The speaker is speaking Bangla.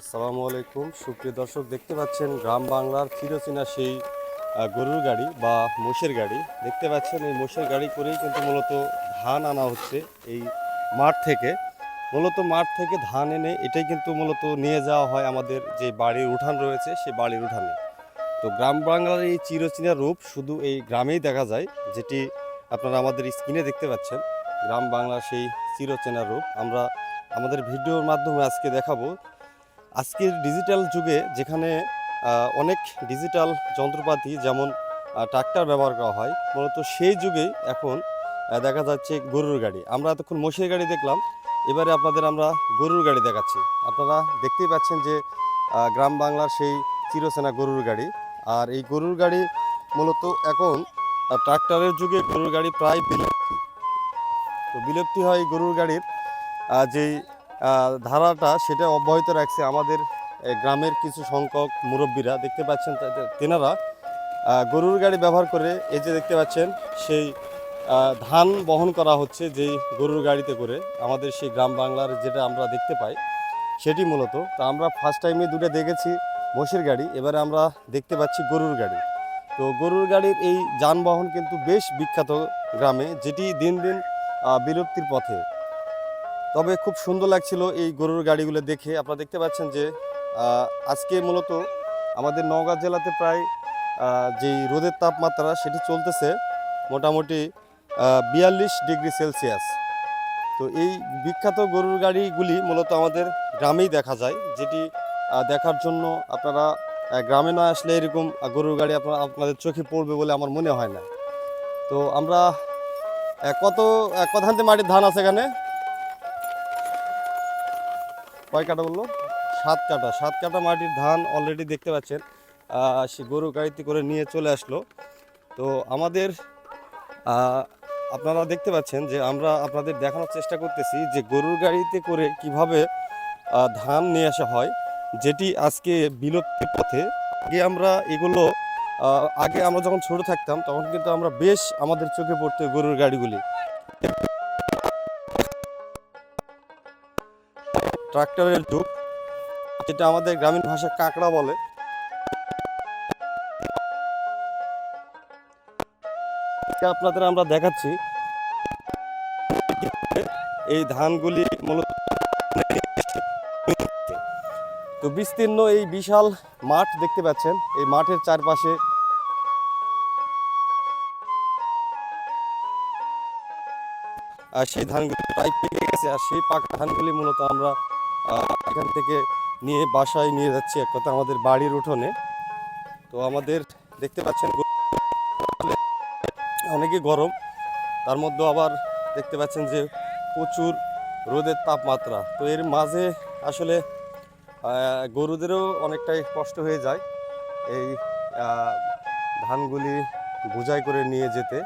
আসসালামু আলাইকুম। সুপ্রিয় দর্শক, দেখতে পাচ্ছেন গ্রাম বাংলার চিরচেনা সেই গরুর গাড়ি বা মোষের গাড়ি। দেখতে পাচ্ছেন এই মোষের গাড়ি করেই কিন্তু মূলত ধান আনা হচ্ছে এই মাঠ থেকে। মূলত মাঠ থেকে ধান এনে এটাই কিন্তু মূলত নিয়ে যাওয়া হয় আমাদের যে বাড়ির উঠান রয়েছে, সে বাড়ির উঠানে। তো গ্রাম বাংলার এই চিরচেনা রূপ শুধু এই গ্রামেই দেখা যায়, যেটি আপনারা আমাদের স্ক্রিনে দেখতে পাচ্ছেন। গ্রাম বাংলার সেই চিরচেনা রূপ। আমরা আমাদের ভিডিওর মাধ্যমে আজকে দেখাবো আজকের ডিজিটাল যুগে যেখানে অনেক ডিজিটাল যন্ত্রপাতি যেমন ট্রাক্টর ব্যবহার করা হয়, মূলত সেই যুগেই এখন দেখা যাচ্ছে গরুর গাড়ি। আমরা এতক্ষণ মোষের গাড়ি দেখলাম, এবারে আপনাদের আমরা গরুর গাড়ি দেখাচ্ছি। আপনারা দেখতেই পাচ্ছেন যে গ্রাম বাংলার সেই চিরসেনা গরুর গাড়ি। আর এই গরুর গাড়ি মূলত এখন ট্রাক্টরের যুগে গরুর গাড়ি প্রায় বিলুপ্তি। তো বিলুপ্তি হয় গরুর গাড়ির যেই ধারাটা সেটা অব্যাহত রাখছে আমাদের গ্রামের কিছু সংখ্যক মুরব্বীরা। দেখতে পাচ্ছেন তেনারা গরুর গাড়ি ব্যবহার করে এই যে দেখতে পাচ্ছেন, সেই ধান বহন করা হচ্ছে যেই গরুর গাড়িতে করে আমাদের সেই গ্রাম বাংলার যেটা আমরা দেখতে পাই, সেটি মূলত। তো আমরা ফার্স্ট টাইমে দুটো দেখেছি মোষের গাড়ি, এবারে আমরা দেখতে পাচ্ছি গরুর গাড়ি। তো গরুর গাড়ির এই যানবাহন কিন্তু বেশ বিখ্যাত গ্রামে, যেটি দিন দিন বিলুপ্তির পথে। তবে খুব সুন্দর লাগছিল এই গরুর গাড়িগুলো দেখে। আপনারা দেখতে পাচ্ছেন যে আজকে মূলত আমাদের নওগাঁ জেলাতে প্রায় যেই রোদের তাপমাত্রা সেটি চলতেছে, মোটামুটি বিয়াল্লিশ ডিগ্রি সেলসিয়াস। তো এই বিখ্যাত গরুর গাড়িগুলি মূলত আমাদের গ্রামেই দেখা যায়, যেটি দেখার জন্য আপনারা গ্রামে না আসলে এরকম গরুর গাড়ি আপনার, আপনাদের চোখে পড়বে বলে আমার মনে হয় না। তো আমরা কত কথান্তে মাটির ধান আছে এখানে? কয় কাটা বলল? সাত কাটা। সাত কাটা মাটির ধান অলরেডি দেখতে পাচ্ছেন। সে গরু গাড়িতে করে নিয়ে চলে আসলো। তো আমাদের আপনারা দেখতে পাচ্ছেন যে আমরা আপনাদের দেখানোর চেষ্টা করতেছি যে গরুর গাড়িতে করে কীভাবে ধান নিয়ে আসা হয়। যেটি আজকে বিলুপ্তির পথে। আগে আমরা এগুলো আগে আমরা যখন ছোট থাকতাম, তখন কিন্তু আমরা বেশ আমাদের চোখে পড়তো গরুর গাড়িগুলি। ট্রাক্টরের যুগ, যেটা আমাদের গ্রামীণ ভাষায় কাঁকড়া বলে। আপনাদের আমরা দেখাচ্ছি এই ধানগুলি মূলত তো বিস্তীর্ণ এই বিশাল মাঠ দেখতে পাচ্ছেন। এই মাঠের চারপাশে আর সেই ধানগুলি প্রায় পেকে গেছে, আর সেই পাকা ধানগুলি মূলত আমরা এখান থেকে নিয়ে বাসায় নিয়ে যাচ্ছি। এক কথা আমাদের বাড়ির উঠোনে। তো আমাদের দেখতে পাচ্ছেন অনেকই গরম। তার মধ্যে আবার দেখতে পাচ্ছেন যে প্রচুর রোদের তাপমাত্রা। তো এর মাঝে আসলে গরুদেরও অনেকটাই কষ্ট হয়ে যায় এই ধানগুলি বোঝাই করে নিয়ে যেতে।